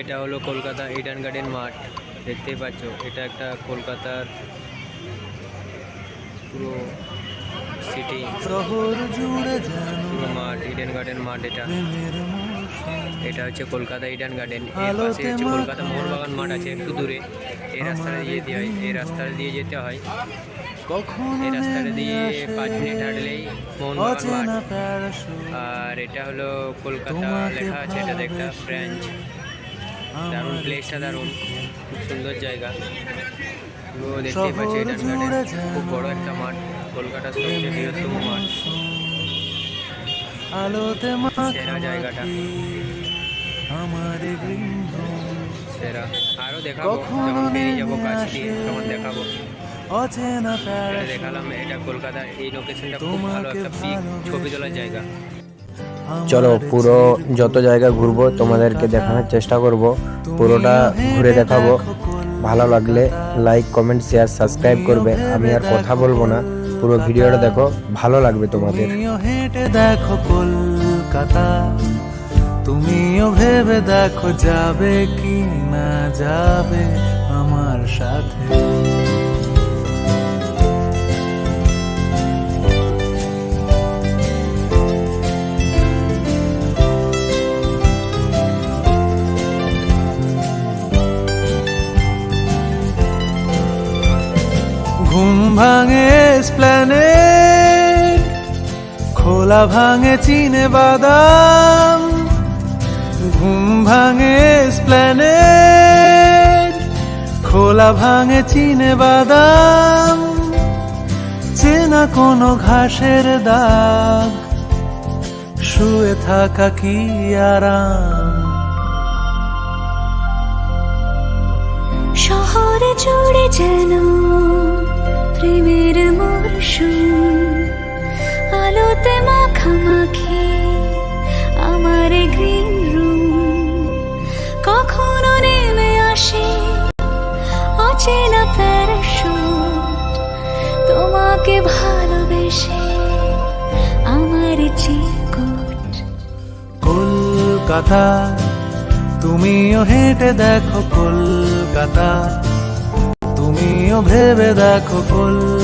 এটা হলো Kolkata Eden garden মাঠ দেখতেই পাচ্ছ এটা একটা কলকাতার পুরো সিটি শহর জুড়ে পুরো মাঠ ইডেন গার্ডেন মাঠ এটা। এটা হচ্ছে কলকাতা ইডেন গার্ডেন এর পাশে হচ্ছে কলকাতা মোহনবাগান মাঠ আছে একটু দূরে। এই রাস্তাটা দিয়ে যেতে হয় এই রাস্তাটা দিয়ে যেতে হয়। কখনো এই রাস্তাটা দিয়ে পাঁচ মিনিট হাঁটলেই মোহনবাগান মাঠ আর এটা হলো কলকাতা লেখা আছে এটা একটা ব্রাঞ্চ দারুণ প্লেসটা দারুণ। খুব সুন্দর জায়গা। পুরো পাচ্ছি এটা খুব বড় একটা মাঠ কলকাতার সবচেয়ে বৃহত্তম মাঠ। আলোতে সেরা জায়গাটা। আমার সেরা। আরও দেখাবো যখন বেরিয়ে যাব কাছ দিয়ে তখন দেখাবো। দেখালাম এটা কলকাতার এই লোকেশনটা খুব ভালো একটা পিক ছবি তোলার জায়গা। চলো পুরো যত জায়গা ঘুরবো, তোমাদেরকে দেখানোর চেষ্টা করব। পুরোটা ঘুরে দেখাবো। ভালো লাগলে লাইক কমেন্ট শেয়ার সাবস্ক্রাইব করবে। আমি আর কথা বলব না। পুরো ভিডিওটা দেখো, ভালো লাগবে তোমাদের। তুমিও ভেবে দেখো যাবে কি না যাবে আমার সাথে। ঘুম ভাঙে স্প্ল্যানেট, খোলা ভাঙে চিনে বাদাম, ঘুম ভাঙে স্প্ল্যানেট, খোলা ভাঙে চিনে বাদাম, চেনা কোনো ঘাসের দাগ, শুয়ে থাকা কি আরাম? শহরে জুড়ে যেন মরশুম আলোতে মাখামাখি আমার গ্রিন রুম কখনো নেমে আসে অচেনা প্যারাশুট তোমাকে ভালোবেসে আমার চিকুট। কলকাতা, তুমিও হেঁটে দেখো কলকাতা। তুমিও ভেবে দেখো কলকাতা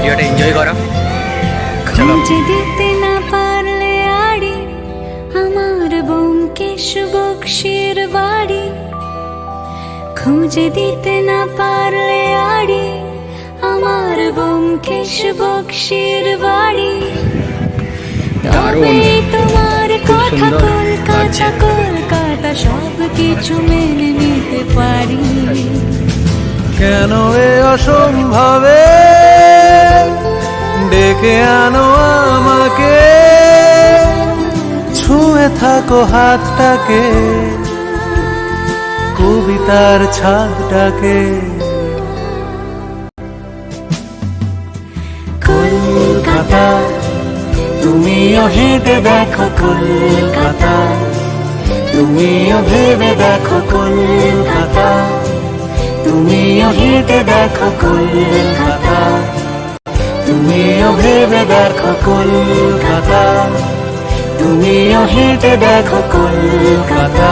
ভিডিওটা এনজয় করো। খুঁজে দিতে না পারলে আড়ি আমার বোমকেশ বক্সির বাড়ি। খুঁজে দিতে না পারলে আড়ি আমার বোমকেশ বক্সির বাড়ি। তবে তোমার কথা কলকাতা কলকাতা সব কিছু মেনে নিতে পারি। কেন এ অসম্ভবে? ডেকে আনো আমাকে। ছুঁয়ে থাকো হাতটাকে, কবিতার ছাদটাকে কলকাতা, তুমিও হেঁটে দেখো কলকাতা। তুমিও ভেবে দেখো কলকাতা। তুমিও হেঁটে দেখো কলকাতা। তুমিও ভেবে দেখো কলকাতা। তুমিও হেঁটে দেখো কলকাতা।